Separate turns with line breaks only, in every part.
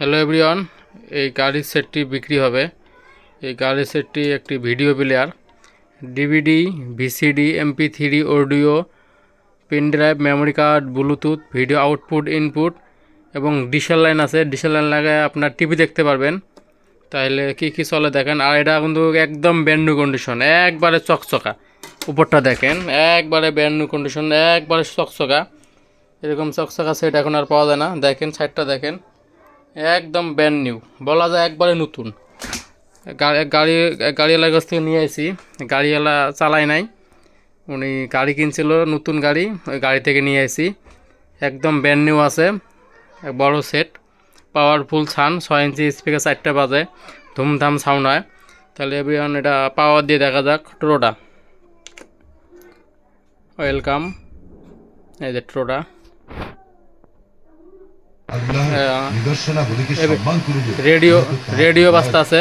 Hello everyone এই গাড়ির সেটটি বিক্রি হবে। এই গাড়ির সেটটি একটি video player DVD VCD MP three audio pen drive memory card Bluetooth video output input এবং ডিসেল লাইন আছে। ডিসেল লাইন লাগায় আপনার টিভি দেখতে পারবেন। তাহলে কি কি চলে দেখেন? আর এটা কিন্তু একদম ব্যান্ড কন্ডিশন একবারে চকচকা। উপরটা দেখেন, একবারে ব্যান্ড কন্ডিশন একবারে চকচকা। এরকম চকচকা সেট এখন আর পাওয়া যায় না। দেখেন সাইডটা দেখেন। একদম ব্যান্ড নিউ বলা যায় একবারে নতুন। গাড়ি গাড়ি গাড়িওয়ালার কাছ থেকে নিয়ে আসি গাড়িওয়ালা চালায় নাই। উনি গাড়ি কিনছিল, নতুন গাড়ি, ওই গাড়ি থেকে নিয়ে আসি একদম ব্যান্ড নিউ আছে। এক বড় সেট পাওয়ারফুল ছান, ছয় ইঞ্চি স্পিকার চারটে বাজে। ধুমধাম সাউন্ড হয়। তাহলে এভরিওয়ান এটা পাওয়ার দিয়ে দেখা যাক। ট্রোটা ওয়েলকাম এই যে ট্রোটা
আল্লাহ
হ্যাঁ।
নিদর্শনাগুলিকে
এবে-
সম্মান করে যে
রেডিও রেডিও বাজতে আছে।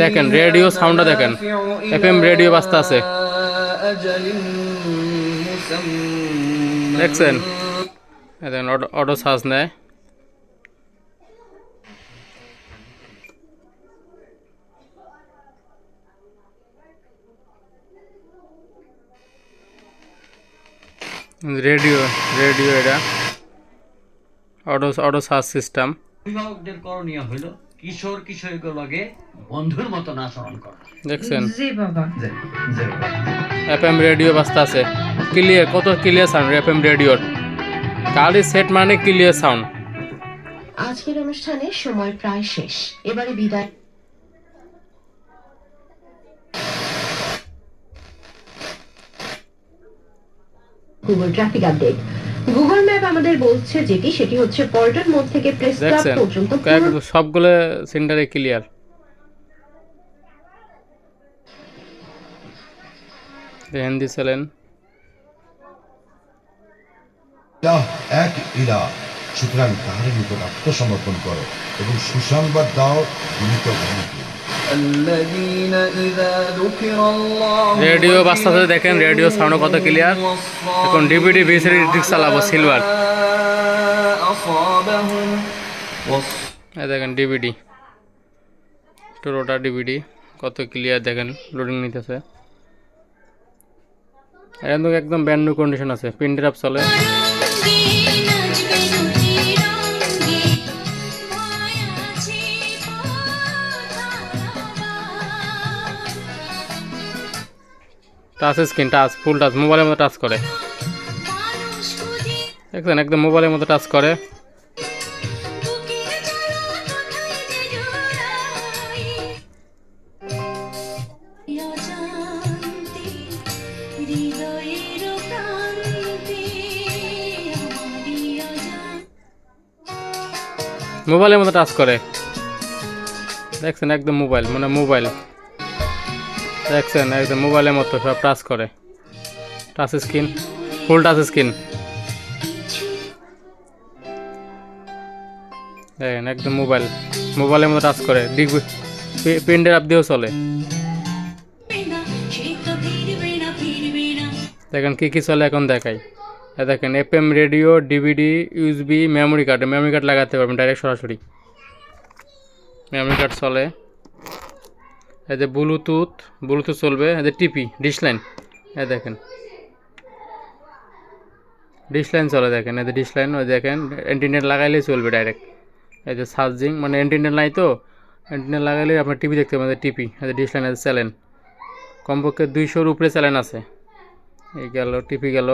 দেখেন রেডিও সাউন্ডটা দেখেন।
FM রেডিও বাজতে আছে। দেখছেন? দেখেন অটো অটো চার্জ নেয়। রেডিও রেডিও এটা। Auto auto charge system.
অভিভাবকদের করণীয় হইল কিশোর কিশোরীগুলোকে বন্ধুর মতন আচরণ করা।
দেখছেন?
জি বাবা।
এফ এম রেডিও বাজতে আছে। ক্লিয়ার কত ক্লিয়ার সাউন্ড এফ এম রেডিওর? গাড়ির সেট মানে ক্লিয়ার সাউন্ড
আজকের অনুষ্ঠানের সময় প্রায় শেষ। এবারে বিদায়। Google traffic update Google map আমাদের বলছে যেটি সেটি হচ্ছে পল্টন মোড় থেকে প্রেস ক্লাব পর্যন্ত
সবগুলো সেন্টারে ক্লিয়ার। হিন্দি
এক ইলাহ। সুতরাং তাহার নিকট আত্মসমর্পণ করো এবং সুসংবাদ দাও
নিত
রেডিও বাস্তাতে দেখেন রেডিও সাউন্ড কত ক্লিয়ার এখন ডিভিডি ভিসিডি ডিস্ক চালাবো সিলভার দেখেন ডিভিডি টোটোটা ডিভিডি কত ক্লিয়ার দেখেন লোডিং নিতেছে। এখন একদম ব্যান্ড কন্ডিশন আছে পিন ড্রাপ চলে। Touch screen touch full touch মোবাইলের মতো টাচ করে। দেখছেন? একদম মোবাইলের মতো টাচ করে। মোবাইলের মতো টাচ করে। দেখছেন? একদম মোবাইল মানে মোবাইল দেখছেন একদম মোবাইলের মতো সব টাচ করে। Touch screen full touch screen দেখেন, একদম মোবাইল, মোবাইলের মতো টাচ করে। দিক পেন্ডের আপ দিয়েও চলে। দেখেন, কী কী চলে এখন দেখাই। দেখেন F M radio DVD USB memory card memory card লাগাতে পারবেন ডাইরেক্ট সরাসরি। মেমোরি কার্ড চলে। এই যে ব্লুটুথ ব্লুটুথ চলবে, এই যে টিপি ডিশ লাইন এই দেখেন। ডিশ লাইন চলে দেখেন, এই যে ডিশ লাইন ওই দেখেন ইন্টারনেট লাগাইলেই চলবে ডাইরেক্ট এই যে চার্জিং মানে ইন্টারনেট নাই তো ইন্টারনেট লাগাইলে আপনার টিভি দেখতে পাবেন টিপি এই যে ডিশ লাইন আছে চ্যানেল কমপক্ষে দুইশোর উপরে চ্যানেল আছে। এই গেল টিপি গেল।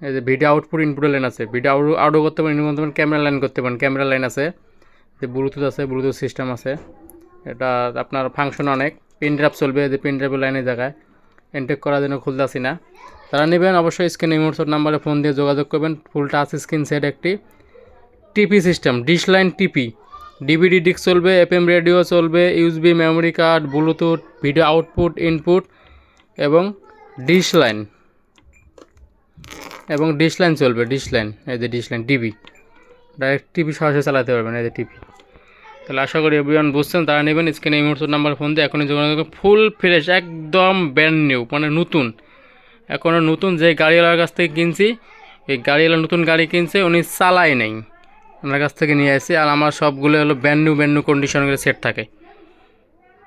এই যে ভিডিও আউটপুট ইনপুট লাইন আছে। ভিডিও আউট আউটও করতে পারেন ইনপুট করতে পারেন ক্যামেরা লাইন করতে পারেন ক্যামেরা লাইন আছে। যে ব্লুটুথ আছে ব্লুটুথ সিস্টেম আছে। এটা আপনার ফাংশন অনেক। পিন ড্রাইভ চলবে যে পিন ড্রাইভের লাইনের জায়গায়। এনটেক করার জন্য খুলতে আসি না। তারা নেবেন অবশ্যই স্ক্রিন ইমোটসর নাম্বারে ফোন দিয়ে যোগাযোগ করবেন। ফুল টাচ স্ক্রিন সেট একটি টিপি সিস্টেম ডিশ লাইন টিপি ডিভিডি ডিস্ক চলবে এফএম রেডিও চলবে USB memory card bluetooth video output input এবং ডিশ লাইন এবং ডিশ লাইন চলবে ডিশ লাইন এই যে dish line TV direct TV সরাসরি চালাতে পারবেন এই যে টিভি তাহলে আশা করি এভরিওয়ান বুঝছেন, তারা নেবেন স্ক্রিনে এই মুহূর্তে নাম্বার ফোন দিয়ে। এখনই যোগাযোগ ফুল ফ্রেশ একদম ব্র্যান্ড নিউ মানে নতুন। এখনও নতুন যে গাড়িওয়ালার কাছ থেকে কিনছি, এই গাড়িওয়ালা নতুন গাড়ি কিনছে, উনি চালাই নেই। ওনার কাছ থেকে নিয়ে আসি আর আমার সবগুলো হলো brand new brand new set থাকে।